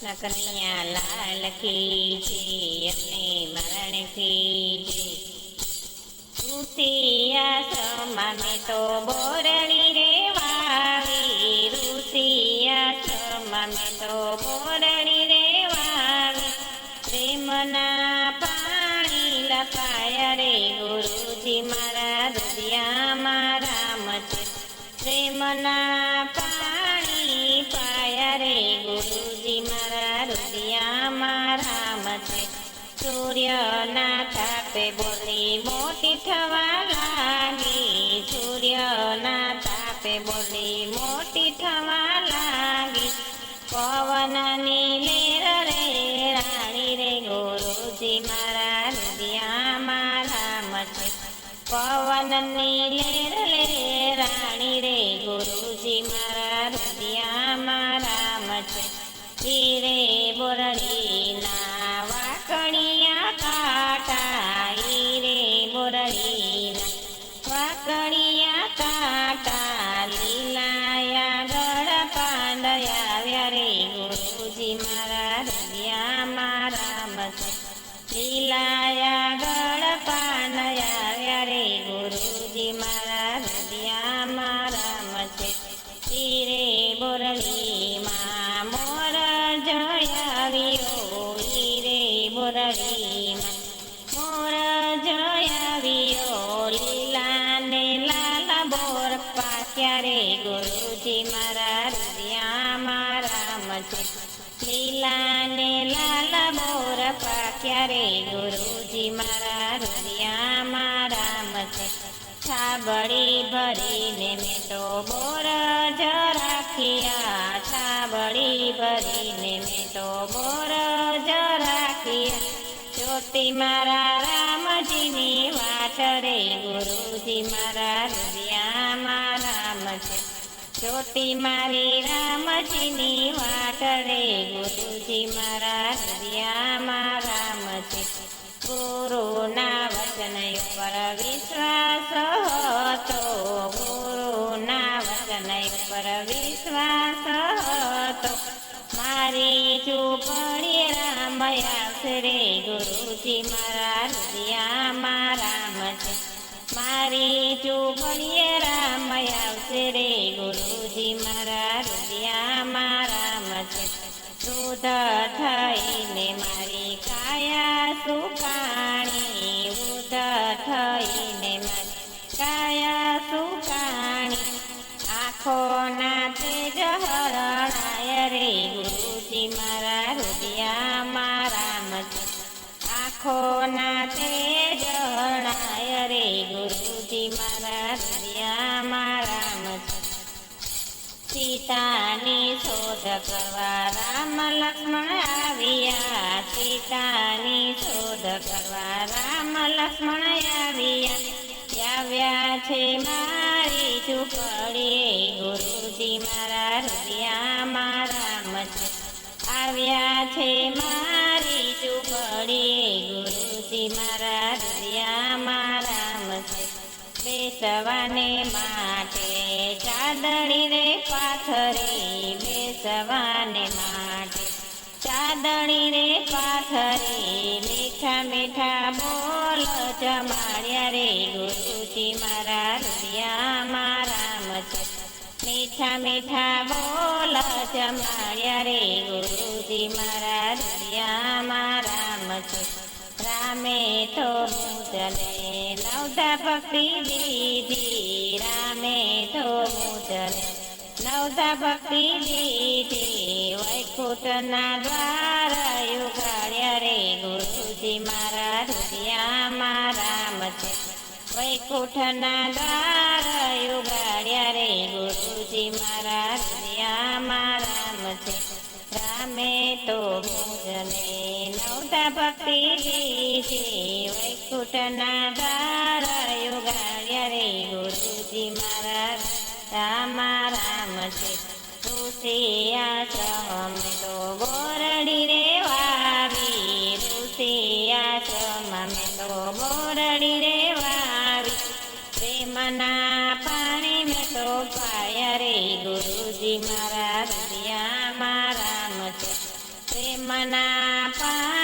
કૃષ્ણ કન્યા લાલ કી અમને મરણ કી જય ઋષિયાશ્રમમાં મેં તો બોરણી રે વાવી ઋષિયાશ્રમમાં મેં તો બોરણી રે વાવી પ્રેમના પાણી લપાયા રે ગુરુજી મારા રુદિયામાં રામ છે. પ્રેમના સૂર્યના તાપે બોલી, મોટી થવા લાગી. સૂર્યના તાપે બોલી, મોટી થવા લાગી. પવનની લેર રે રાણી રે, ગુરુજી મારા રુદિયામાં રામ છે. પવનની લેર લે રાણી રે, ગુરુજી મારા રુદિયામાં રામ છે. બોરડીના વાકણિયા કાટા હીરે બોરડીના વાકણિયા કાટા લીલાયા ગળ પાંડયા રે. ગુરુજી મારા હૃદયામાં રામ છે લીલાયા ગળ પાંડયા રે. ગુરુજી મારા હૃદયામાં રામ છે હીરે બોરડીમાં લીલા ને લાલા બોર ક્યારે ગુરુજી મારા હૃદયામાં મારા લીલા ને લાલા બોર ક્યારે ગુરુજી મારા હૃદયામાં મારા છે. છાબડી ભરીને મેં તો બોર જ છાબડી ભરીને મેં તો બોર જ જ્યોતિ મારા વાટ ગુરુજી મારા હૃદયામાં રામ છે. ચોટી મારી રામજીની વાટ રે ગુરુજી મારા હૃદયામાં રામ છે. ગુરુના વચન ઉપર વિશ્વાસ હતો. ગુરુના વચન ઉપર વિશ્વાસ હતો. મારી ચૂપડી રામ આવશે રે ગુરુજી મારા છે મારી ચૂપડીએ રામય આવશે રે ગુરુજી મારા હૃદયામાં રામ છે. શુદ્ધ થઈને મારી કાયા સુકાણી ઉદ્ધ થઈને મારી કાયા સુકાણી. આંખોના તેજ મારા હૃદયામાં રામ છે સીતાની શોધ કરવા રામ લક્ષ્મણ આવ્યા. સીતાની શોધ કરવા રામ લક્ષ્મણ આવ્યા. આવ્યા છે મારી ઝૂંપડી. ગુરુજી મારા હૃદયામાં રામ છે. આવ્યા છે મારી ઝૂંપડી. ગુરુજી મારા છે બેસવાને માટે ચાદડી રે પાથરી બેસવાને માટે ચાદડી રે પાથરી મીઠા મીઠા બોલ જમાડ્યા રે ગુરુજી મારા રૂપિયા મારામ છે મીઠા મીઠા બોલ જમાડ્યા રે ગુરુજી મારા રૂપિયા મારામ છે રામે તો મુદલે નવદા ભક્તિ દીધી રામે તો મુદલે નવદા ભક્તિ દીધી વૈકુંઠના દ્વાર યુગાડ્યા રે ગુરુજી મારા હૃદયામાં રામ છે. વૈકુંઠના દ્વાર યુગાડ્યા રે ગુરુજી મારા રૂપિયા રામે તો મુજને નવતા ભક્તિ દીધી. વૈકુંઠના દ્વાર યુગાડ્યા રે ગુરુજી મારા. રામા રામ છે ઋષિયાશ્રમ તો બોરડી રે વાવી ઋષિયાશ્રમ તો બોરડી રે વાવી પ્રેમના પાણી મેં તો પાયા રે ગુરુજી મારા. હૃદયામાં રામ છે મના પા